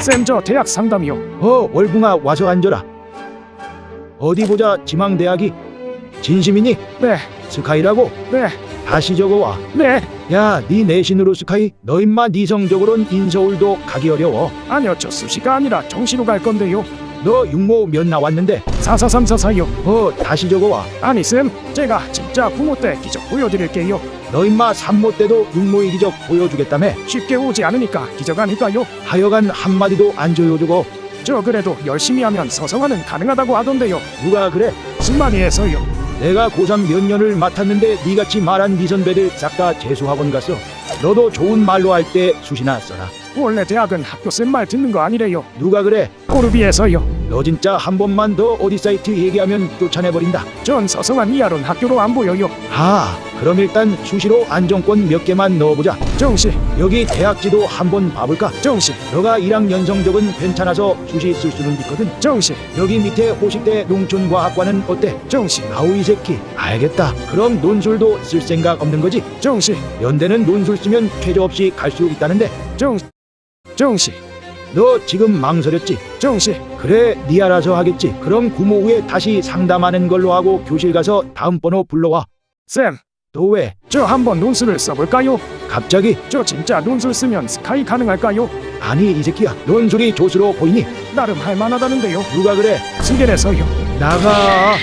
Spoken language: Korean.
쌤 저 대학 상담이요. 어 월붕아 와서 앉아라 어디 보자 지망대학이 진심이니? 네, 스카이라고? 네, 다시 적어와 네. 야, 네 내신으로 스카이? 너 임마 네 성적으로는 인서울도 가기 어려워. 아니요, 저 수시가 아니라 정시로 갈 건데요. 너 육모 몇 나왔는데? 4434사요. 어, 다시 적어와. 아니 쌤, 제가 진짜 부모 때 기적 보여드릴게요. 너 임마 삼모 때도 육모의 기적 보여주겠다며? 쉽게 오지 않으니까 기적 아닐까요? 하여간 한마디도 안 조여주고 저 그래도 열심히 하면 서성화는 가능하다고 하던데요. 누가 그래? 승만이에서요. 내가 고3 몇 년을 맡았는데 니같이 말한 네 선배들 싹 다 재수학원 갔어. 너도 좋은 말로 할 때 수시나 써라. 원래 대학은 학교 쌤말 듣는 거 아니래요. 누가 그래? 꼬르비에서요. 너 진짜 한 번만 더 어디 사이트 얘기하면 쫓아내버린다. 전 서성한 이하론 학교로 안 보여요. 아, 그럼 일단 수시로 안정권 몇 개만 넣어보자. 정시, 여기 대학지도 한번 봐볼까? 정시, 너가 1학년 성적은 괜찮아서 수시 쓸 수는 있거든. 정시, 여기 밑에 호식대 농촌과학과는 어때? 정시, 아우 이 새끼 알겠다. 그럼 논술도 쓸 생각 없는 거지? 정시, 연대는 논술 쓰면 최저 없이 갈 수 있다는데 정, 정시, 너 지금 망설였지? 정시. 그래 네 알아서 하겠지. 그럼 구모 후에 다시 상담하는 걸로 하고 교실 가서 다음 번호 불러와. 쌤, 너 왜? 저 한번 논술을 써볼까요? 갑자기? 저 진짜 논술 쓰면 스카이 가능할까요? 아니 이 새끼야 논술이 조수로 보이니? 나름 할만하다는데요. 누가 그래? 수계에서요. 나가